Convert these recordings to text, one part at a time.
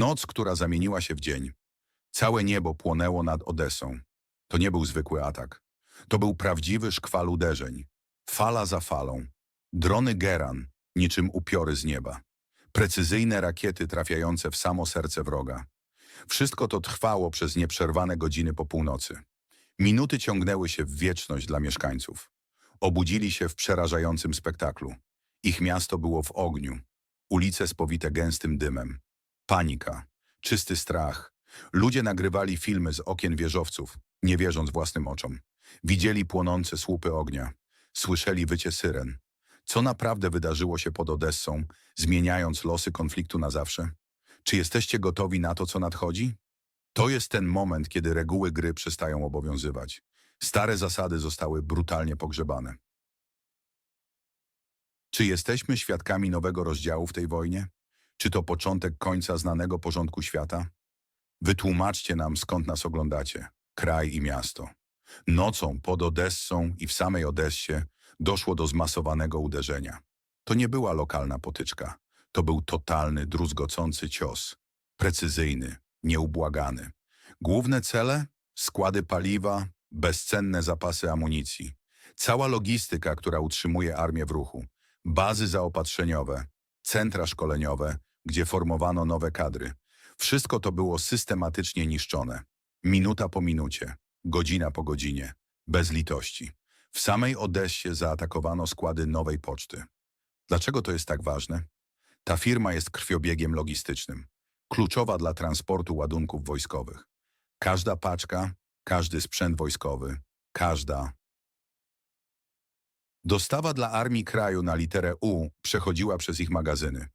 Noc, która zamieniła się w dzień. Całe niebo płonęło nad Odessą. To nie był zwykły atak. To był prawdziwy szkwal uderzeń. Fala za falą. Drony Geran, niczym upiory z nieba. Precyzyjne rakiety trafiające w samo serce wroga. Wszystko to trwało przez nieprzerwane godziny po północy. Minuty ciągnęły się w wieczność dla mieszkańców. Obudzili się w przerażającym spektaklu. Ich miasto było w ogniu. Ulice spowite gęstym dymem. Panika, czysty strach. Ludzie nagrywali filmy z okien wieżowców, nie wierząc własnym oczom. Widzieli płonące słupy ognia. Słyszeli wycie syren. Co naprawdę wydarzyło się pod Odessą, zmieniając losy konfliktu na zawsze? Czy jesteście gotowi na to, co nadchodzi? To jest ten moment, kiedy reguły gry przestają obowiązywać. Stare zasady zostały brutalnie pogrzebane. Czy jesteśmy świadkami nowego rozdziału w tej wojnie? Czy to początek końca znanego porządku świata? Wytłumaczcie nam, skąd nas oglądacie, kraj i miasto. Nocą pod Odessą i w samej Odessie doszło do zmasowanego uderzenia. To nie była lokalna potyczka. To był totalny, druzgocący cios. Precyzyjny, nieubłagany. Główne cele? Składy paliwa, bezcenne zapasy amunicji. Cała logistyka, która utrzymuje armię w ruchu. Bazy zaopatrzeniowe, centra szkoleniowe, gdzie formowano nowe kadry. Wszystko to było systematycznie niszczone. Minuta po minucie, godzina po godzinie, bez litości. W samej Odessie zaatakowano składy nowej poczty. Dlaczego to jest tak ważne? Ta firma jest krwiobiegiem logistycznym, kluczowa dla transportu ładunków wojskowych. Każda paczka, każdy sprzęt wojskowy, każda. Dostawa dla armii kraju na literę U przechodziła przez ich magazyny.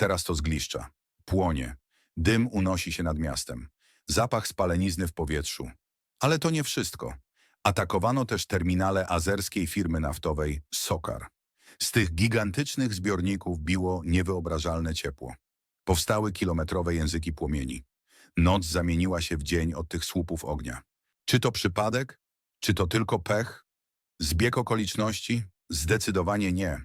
Teraz to zgliszcza. Płonie. Dym unosi się nad miastem. Zapach spalenizny w powietrzu. Ale to nie wszystko. Atakowano też terminale azerskiej firmy naftowej Sokar. Z tych gigantycznych zbiorników biło niewyobrażalne ciepło. Powstały kilometrowe języki płomieni. Noc zamieniła się w dzień od tych słupów ognia. Czy to przypadek? Czy to tylko pech? Zbieg okoliczności? Zdecydowanie nie.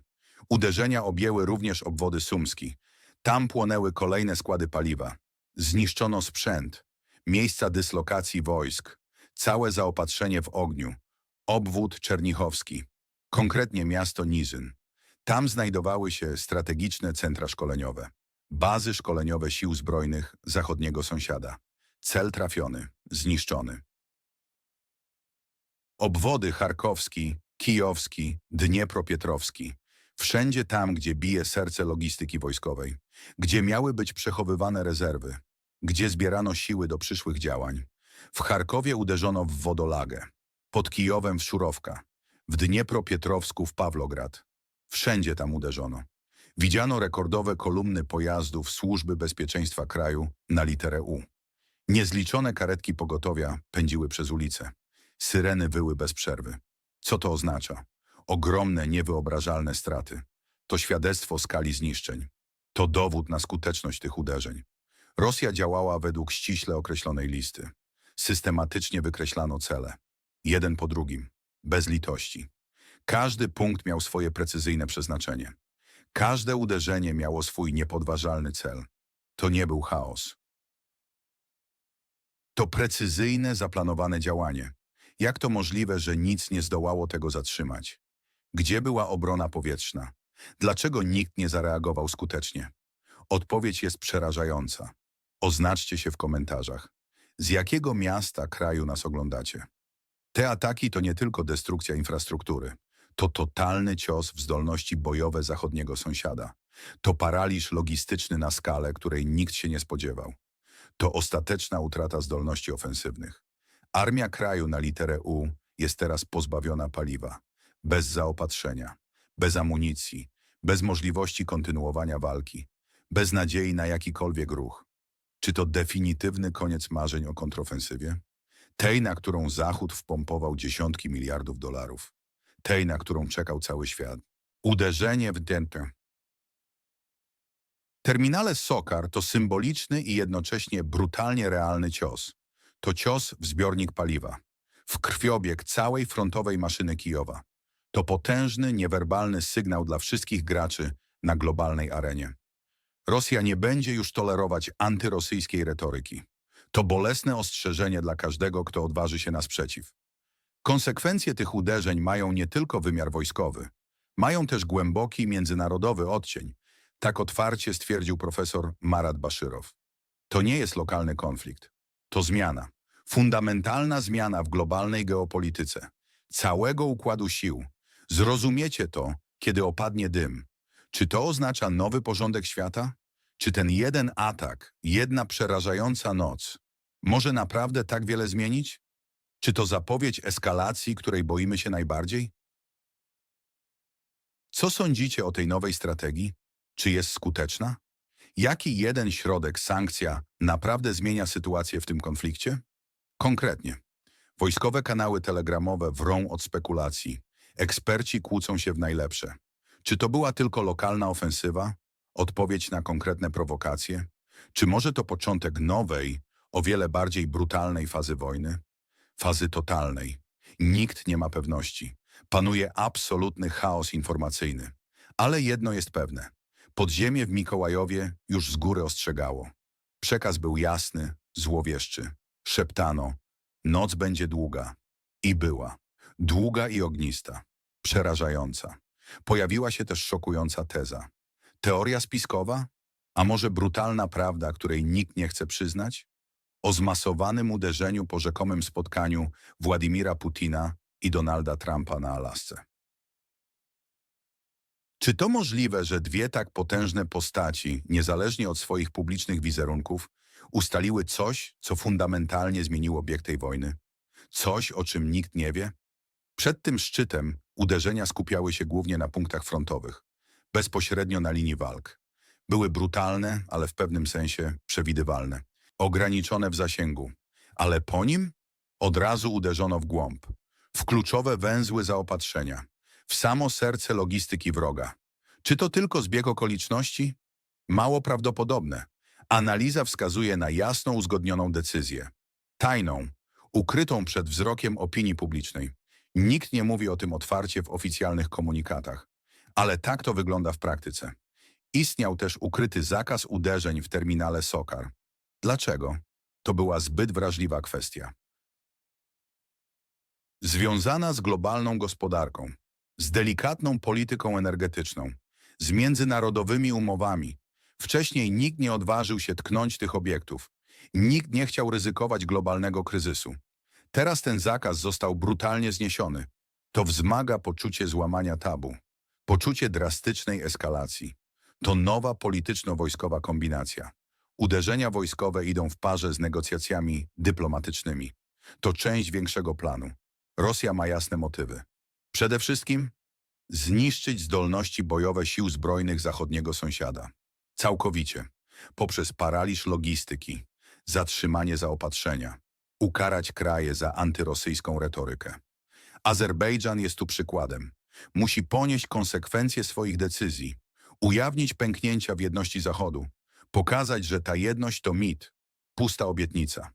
Uderzenia objęły również obwody Sumski. Tam płonęły kolejne składy paliwa. Zniszczono sprzęt, miejsca dyslokacji wojsk, całe zaopatrzenie w ogniu, obwód czernichowski, konkretnie miasto Nizyn. Tam znajdowały się strategiczne centra szkoleniowe, bazy szkoleniowe sił zbrojnych zachodniego sąsiada. Cel trafiony, zniszczony. Obwody charkowski, kijowski, dniepropietrowski. Wszędzie tam, gdzie bije serce logistyki wojskowej, gdzie miały być przechowywane rezerwy, gdzie zbierano siły do przyszłych działań. W Charkowie uderzono w Wodolagę, pod Kijowem w Szurowka, w Dniepropietrowsku w Pawlograd. Wszędzie tam uderzono. Widziano rekordowe kolumny pojazdów Służby Bezpieczeństwa Kraju na literę U. Niezliczone karetki pogotowia pędziły przez ulice. Syreny wyły bez przerwy. Co to oznacza? Ogromne, niewyobrażalne straty. To świadectwo skali zniszczeń. To dowód na skuteczność tych uderzeń. Rosja działała według ściśle określonej listy. Systematycznie wykreślano cele. Jeden po drugim. Bez litości. Każdy punkt miał swoje precyzyjne przeznaczenie. Każde uderzenie miało swój niepodważalny cel. To nie był chaos. To precyzyjne, zaplanowane działanie. Jak to możliwe, że nic nie zdołało tego zatrzymać? Gdzie była obrona powietrzna? Dlaczego nikt nie zareagował skutecznie? Odpowiedź jest przerażająca. Oznaczcie się w komentarzach. Z jakiego miasta, kraju nas oglądacie? Te ataki to nie tylko destrukcja infrastruktury. To totalny cios w zdolności bojowe zachodniego sąsiada. To paraliż logistyczny na skalę, której nikt się nie spodziewał. To ostateczna utrata zdolności ofensywnych. Armia kraju na literę U jest teraz pozbawiona paliwa, bez zaopatrzenia, bez amunicji, bez możliwości kontynuowania walki, bez nadziei na jakikolwiek ruch. Czy to definitywny koniec marzeń o kontrofensywie? Tej, na którą Zachód wpompował dziesiątki miliardów dolarów. Tej, na którą czekał cały świat. Uderzenie w dentę. Terminale Sokar to symboliczny i jednocześnie brutalnie realny cios. To cios w zbiornik paliwa, w krwiobieg całej frontowej maszyny Kijowa. To potężny, niewerbalny sygnał dla wszystkich graczy na globalnej arenie. Rosja nie będzie już tolerować antyrosyjskiej retoryki. To bolesne ostrzeżenie dla każdego, kto odważy się na sprzeciw. Konsekwencje tych uderzeń mają nie tylko wymiar wojskowy, mają też głęboki międzynarodowy odcień. Tak otwarcie stwierdził profesor Marat Baszyrow. To nie jest lokalny konflikt. To zmiana. Fundamentalna zmiana w globalnej geopolityce. Całego układu sił. Zrozumiecie to, kiedy opadnie dym. Czy to oznacza nowy porządek świata? Czy ten jeden atak, jedna przerażająca noc może naprawdę tak wiele zmienić? Czy to zapowiedź eskalacji, której boimy się najbardziej? Co sądzicie o tej nowej strategii? Czy jest skuteczna? Jaki jeden środek, sankcja, naprawdę zmienia sytuację w tym konflikcie? Konkretnie. Wojskowe kanały telegramowe wrą od spekulacji. Eksperci kłócą się w najlepsze. Czy to była tylko lokalna ofensywa? Odpowiedź na konkretne prowokacje? Czy może to początek nowej, o wiele bardziej brutalnej fazy wojny? Fazy totalnej. Nikt nie ma pewności. Panuje absolutny chaos informacyjny. Ale jedno jest pewne. Podziemie w Mikołajowie już z góry ostrzegało. Przekaz był jasny, złowieszczy. Szeptano, noc będzie długa. I była. Długa i ognista. Przerażająca. Pojawiła się też szokująca teza. Teoria spiskowa? A może brutalna prawda, której nikt nie chce przyznać? O zmasowanym uderzeniu po rzekomym spotkaniu Władimira Putina i Donalda Trumpa na Alasce. Czy to możliwe, że dwie tak potężne postaci, niezależnie od swoich publicznych wizerunków, ustaliły coś, co fundamentalnie zmieniło bieg tej wojny? Coś, o czym nikt nie wie? Przed tym szczytem uderzenia skupiały się głównie na punktach frontowych, bezpośrednio na linii walk. Były brutalne, ale w pewnym sensie przewidywalne, ograniczone w zasięgu, ale po nim od razu uderzono w głąb, w kluczowe węzły zaopatrzenia, w samo serce logistyki wroga. Czy to tylko zbieg okoliczności? Mało prawdopodobne. Analiza wskazuje na jasno uzgodnioną decyzję. Tajną, ukrytą przed wzrokiem opinii publicznej. Nikt nie mówi o tym otwarcie w oficjalnych komunikatach. Ale tak to wygląda w praktyce. Istniał też ukryty zakaz uderzeń w terminale Sokar. Dlaczego? To była zbyt wrażliwa kwestia. Związana z globalną gospodarką, z delikatną polityką energetyczną, z międzynarodowymi umowami. Wcześniej nikt nie odważył się tknąć tych obiektów. Nikt nie chciał ryzykować globalnego kryzysu. Teraz ten zakaz został brutalnie zniesiony. To wzmaga poczucie złamania tabu, poczucie drastycznej eskalacji. To nowa polityczno-wojskowa kombinacja. Uderzenia wojskowe idą w parze z negocjacjami dyplomatycznymi. To część większego planu. Rosja ma jasne motywy. Przede wszystkim zniszczyć zdolności bojowe sił zbrojnych zachodniego sąsiada. Całkowicie. Poprzez paraliż logistyki, zatrzymanie zaopatrzenia, ukarać kraje za antyrosyjską retorykę. Azerbejdżan jest tu przykładem. Musi ponieść konsekwencje swoich decyzji, ujawnić pęknięcia w jedności Zachodu, pokazać, że ta jedność to mit, pusta obietnica.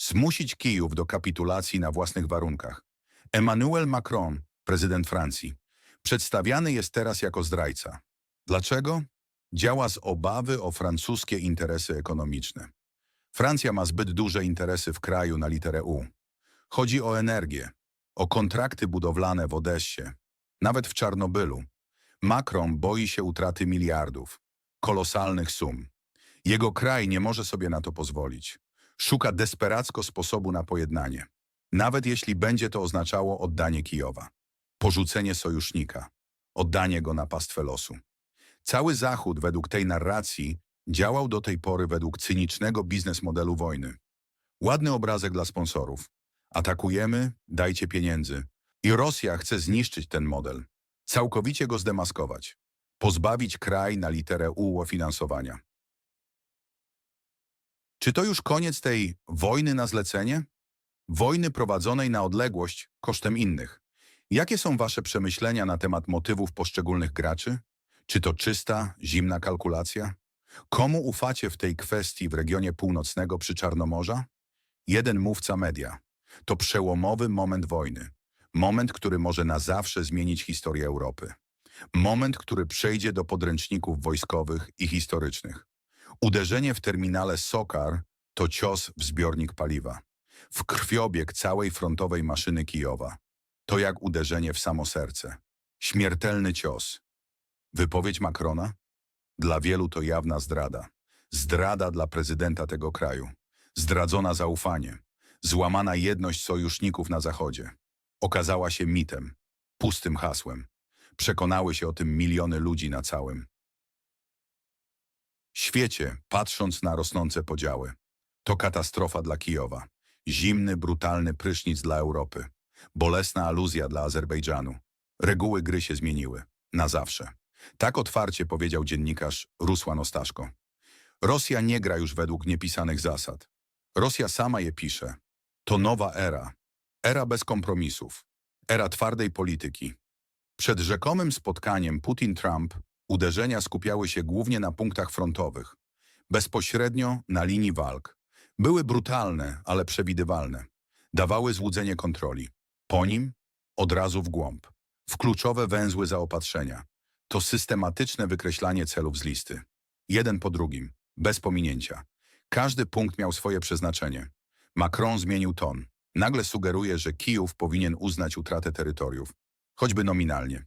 Zmusić Kijów do kapitulacji na własnych warunkach. Emmanuel Macron, prezydent Francji, przedstawiany jest teraz jako zdrajca. Dlaczego? Działa z obawy o francuskie interesy ekonomiczne. Francja ma zbyt duże interesy w kraju na literę U. Chodzi o energię, o kontrakty budowlane w Odessie, nawet w Czarnobylu. Macron boi się utraty miliardów, kolosalnych sum. Jego kraj nie może sobie na to pozwolić. Szuka desperacko sposobu na pojednanie, nawet jeśli będzie to oznaczało oddanie Kijowa, porzucenie sojusznika, oddanie go na pastwę losu. Cały Zachód według tej narracji działał do tej pory według cynicznego biznes modelu wojny. Ładny obrazek dla sponsorów. Atakujemy, dajcie pieniędzy. I Rosja chce zniszczyć ten model, całkowicie go zdemaskować, pozbawić kraj na literę U ofinansowania. Czy to już koniec tej wojny na zlecenie? Wojny prowadzonej na odległość kosztem innych. Jakie są wasze przemyślenia na temat motywów poszczególnych graczy? Czy to czysta, zimna kalkulacja? Komu ufacie w tej kwestii w regionie północnego przy Czarnomorza? Jeden mówca media. To przełomowy moment wojny. Moment, który może na zawsze zmienić historię Europy. Moment, który przejdzie do podręczników wojskowych i historycznych. Uderzenie w terminale Sokar to cios w zbiornik paliwa. W krwiobieg całej frontowej maszyny Kijowa. To jak uderzenie w samo serce. Śmiertelny cios. Wypowiedź Macrona? Dla wielu to jawna zdrada. Zdrada dla prezydenta tego kraju. Zdradzona zaufanie. Złamana jedność sojuszników na Zachodzie. Okazała się mitem, pustym hasłem. Przekonały się o tym miliony ludzi na całym świecie, patrząc na rosnące podziały. To katastrofa dla Kijowa. Zimny, brutalny prysznic dla Europy. Bolesna aluzja dla Azerbejdżanu. Reguły gry się zmieniły. Na zawsze. Tak otwarcie powiedział dziennikarz Rusłan Ostaszko. Rosja nie gra już według niepisanych zasad. Rosja sama je pisze. To nowa era. Era bez kompromisów. Era twardej polityki. Przed rzekomym spotkaniem Putin-Trump uderzenia skupiały się głównie na punktach frontowych. Bezpośrednio na linii walk. Były brutalne, ale przewidywalne. Dawały złudzenie kontroli. Po nim od razu w głąb. W kluczowe węzły zaopatrzenia. To systematyczne wykreślanie celów z listy. Jeden po drugim, bez pominięcia. Każdy punkt miał swoje przeznaczenie. Macron zmienił ton. Nagle sugeruje, że Kijów powinien uznać utratę terytoriów, choćby nominalnie.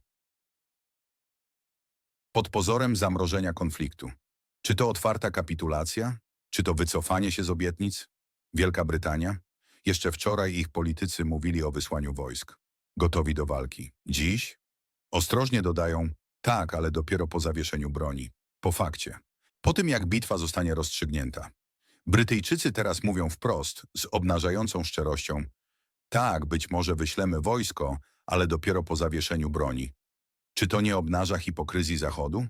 Pod pozorem zamrożenia konfliktu. Czy to otwarta kapitulacja? Czy to wycofanie się z obietnic? Wielka Brytania? Jeszcze wczoraj ich politycy mówili o wysłaniu wojsk. Gotowi do walki. Dziś? Ostrożnie dodają, tak, ale dopiero po zawieszeniu broni. Po fakcie. Po tym, jak bitwa zostanie rozstrzygnięta. Brytyjczycy teraz mówią wprost, z obnażającą szczerością, tak, być może wyślemy wojsko, ale dopiero po zawieszeniu broni. Czy to nie obnaża hipokryzji Zachodu?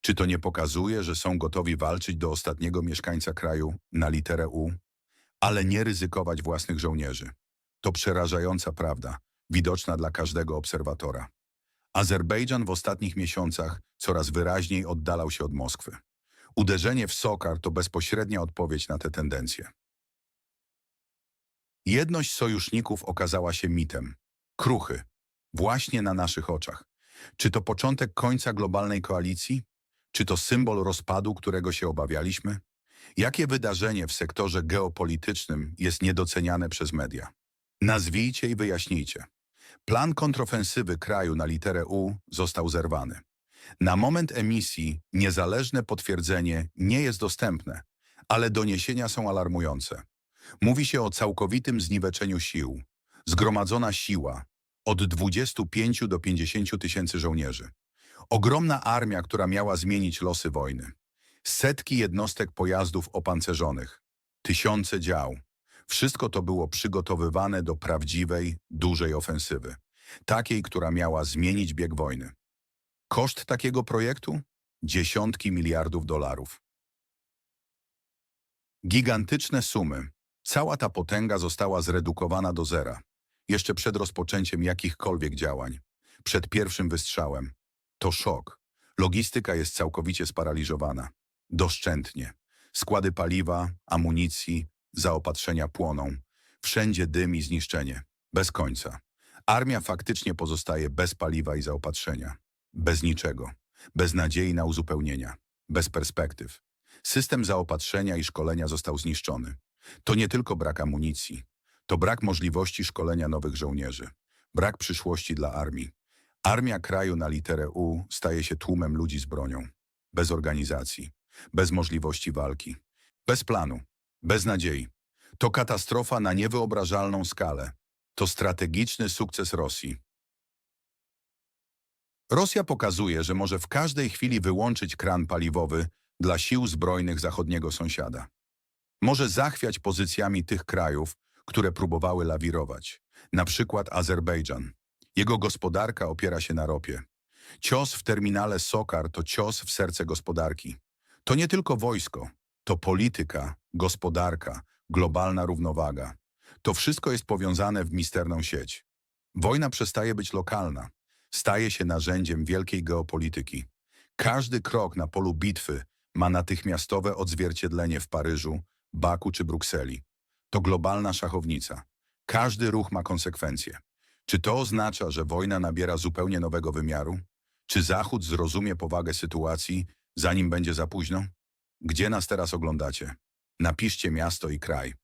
Czy to nie pokazuje, że są gotowi walczyć do ostatniego mieszkańca kraju na literę U, ale nie ryzykować własnych żołnierzy? To przerażająca prawda, widoczna dla każdego obserwatora. Azerbejdżan w ostatnich miesiącach coraz wyraźniej oddalał się od Moskwy. Uderzenie w Sokar to bezpośrednia odpowiedź na te tendencje. Jedność sojuszników okazała się mitem. Kruchy. Właśnie na naszych oczach. Czy to początek końca globalnej koalicji? Czy to symbol rozpadu, którego się obawialiśmy? Jakie wydarzenie w sektorze geopolitycznym jest niedoceniane przez media? Nazwijcie i wyjaśnijcie. Plan kontrofensywy kraju na literę U został zerwany. Na moment emisji niezależne potwierdzenie nie jest dostępne, ale doniesienia są alarmujące. Mówi się o całkowitym zniweczeniu sił. Zgromadzona siła od 25 do 50 tysięcy żołnierzy. Ogromna armia, która miała zmienić losy wojny. Setki jednostek pojazdów opancerzonych. Tysiące dział. Wszystko to było przygotowywane do prawdziwej, dużej ofensywy. Takiej, która miała zmienić bieg wojny. Koszt takiego projektu? Dziesiątki miliardów dolarów. Gigantyczne sumy. Cała ta potęga została zredukowana do zera. Jeszcze przed rozpoczęciem jakichkolwiek działań. Przed pierwszym wystrzałem. To szok. Logistyka jest całkowicie sparaliżowana. Doszczętnie. Składy paliwa, amunicji, zaopatrzenia płoną. Wszędzie dym i zniszczenie. Bez końca. Armia faktycznie pozostaje bez paliwa i zaopatrzenia. Bez niczego. Bez nadziei na uzupełnienia. Bez perspektyw. System zaopatrzenia i szkolenia został zniszczony. To nie tylko brak amunicji. To brak możliwości szkolenia nowych żołnierzy. Brak przyszłości dla armii. Armia kraju na literę U staje się tłumem ludzi z bronią. Bez organizacji. Bez możliwości walki. Bez planu. Bez nadziei. To katastrofa na niewyobrażalną skalę. To strategiczny sukces Rosji. Rosja pokazuje, że może w każdej chwili wyłączyć kran paliwowy dla sił zbrojnych zachodniego sąsiada. Może zachwiać pozycjami tych krajów, które próbowały lawirować, na przykład Azerbejdżan. Jego gospodarka opiera się na ropie. Cios w terminale Sokar to cios w serce gospodarki. To nie tylko wojsko, to polityka, gospodarka, globalna równowaga. To wszystko jest powiązane w misterną sieć. Wojna przestaje być lokalna, staje się narzędziem wielkiej geopolityki. Każdy krok na polu bitwy ma natychmiastowe odzwierciedlenie w Paryżu, Baku czy Brukseli. To globalna szachownica. Każdy ruch ma konsekwencje. Czy to oznacza, że wojna nabiera zupełnie nowego wymiaru? Czy Zachód zrozumie powagę sytuacji, zanim będzie za późno? Gdzie nas teraz oglądacie? Napiszcie miasto i kraj.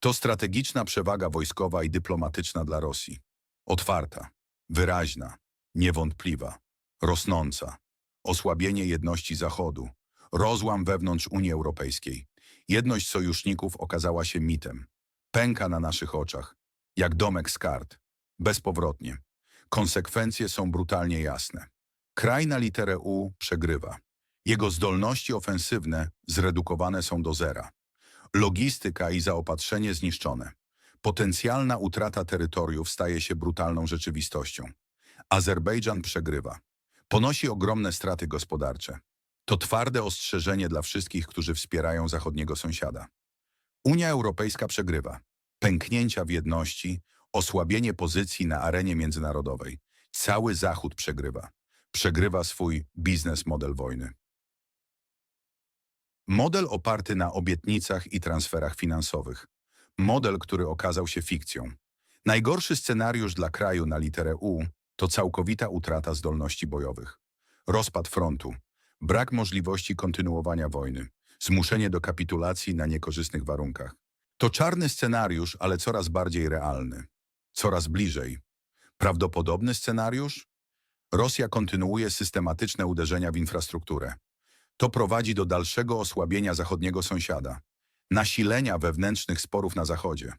To strategiczna przewaga wojskowa i dyplomatyczna dla Rosji. Otwarta, wyraźna, niewątpliwa, rosnąca. Osłabienie jedności Zachodu, rozłam wewnątrz Unii Europejskiej. Jedność sojuszników okazała się mitem. Pęka na naszych oczach, jak domek z kart. Bezpowrotnie. Konsekwencje są brutalnie jasne. Kraj na literę U przegrywa. Jego zdolności ofensywne zredukowane są do zera. Logistyka i zaopatrzenie zniszczone. Potencjalna utrata terytoriów staje się brutalną rzeczywistością. Azerbejdżan przegrywa. Ponosi ogromne straty gospodarcze. To twarde ostrzeżenie dla wszystkich, którzy wspierają zachodniego sąsiada. Unia Europejska przegrywa. Pęknięcia w jedności, osłabienie pozycji na arenie międzynarodowej. Cały Zachód przegrywa. Przegrywa swój biznes model wojny. Model oparty na obietnicach i transferach finansowych. Model, który okazał się fikcją. Najgorszy scenariusz dla kraju na literę U to całkowita utrata zdolności bojowych. Rozpad frontu, brak możliwości kontynuowania wojny, zmuszenie do kapitulacji na niekorzystnych warunkach. To czarny scenariusz, ale coraz bardziej realny. Coraz bliżej. Prawdopodobny scenariusz? Rosja kontynuuje systematyczne uderzenia w infrastrukturę. To prowadzi do dalszego osłabienia zachodniego sąsiada, nasilenia wewnętrznych sporów na Zachodzie,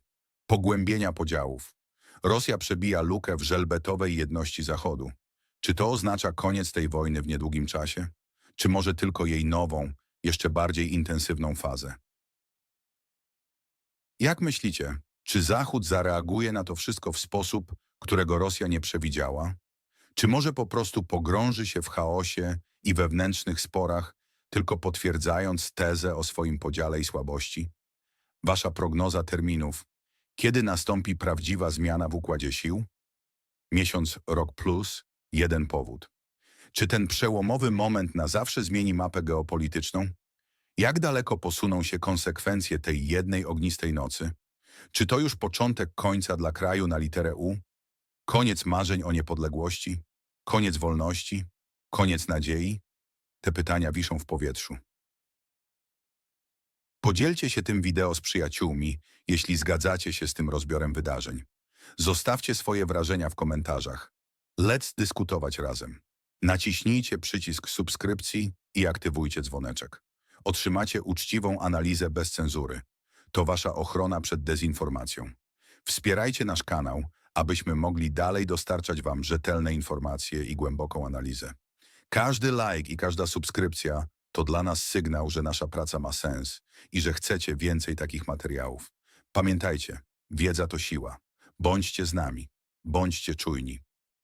pogłębienia podziałów. Rosja przebija lukę w żelbetowej jedności Zachodu. Czy to oznacza koniec tej wojny w niedługim czasie? Czy może tylko jej nową, jeszcze bardziej intensywną fazę? Jak myślicie, czy Zachód zareaguje na to wszystko w sposób, którego Rosja nie przewidziała? Czy może po prostu pogrąży się w chaosie i wewnętrznych sporach, tylko potwierdzając tezę o swoim podziale i słabości? Wasza prognoza terminów. Kiedy nastąpi prawdziwa zmiana w układzie sił? Miesiąc, rok plus, jeden powód. Czy ten przełomowy moment na zawsze zmieni mapę geopolityczną? Jak daleko posuną się konsekwencje tej jednej ognistej nocy? Czy to już początek końca dla kraju na literę U? Koniec marzeń o niepodległości? Koniec wolności? Koniec nadziei? Te pytania wiszą w powietrzu. Podzielcie się tym wideo z przyjaciółmi, jeśli zgadzacie się z tym rozbiorem wydarzeń. Zostawcie swoje wrażenia w komentarzach. Let's dyskutować razem. Naciśnijcie przycisk subskrypcji i aktywujcie dzwoneczek. Otrzymacie uczciwą analizę bez cenzury. To wasza ochrona przed dezinformacją. Wspierajcie nasz kanał, abyśmy mogli dalej dostarczać wam rzetelne informacje i głęboką analizę. Każdy like i każda subskrypcja to dla nas sygnał, że nasza praca ma sens i że chcecie więcej takich materiałów. Pamiętajcie, wiedza to siła. Bądźcie z nami, bądźcie czujni.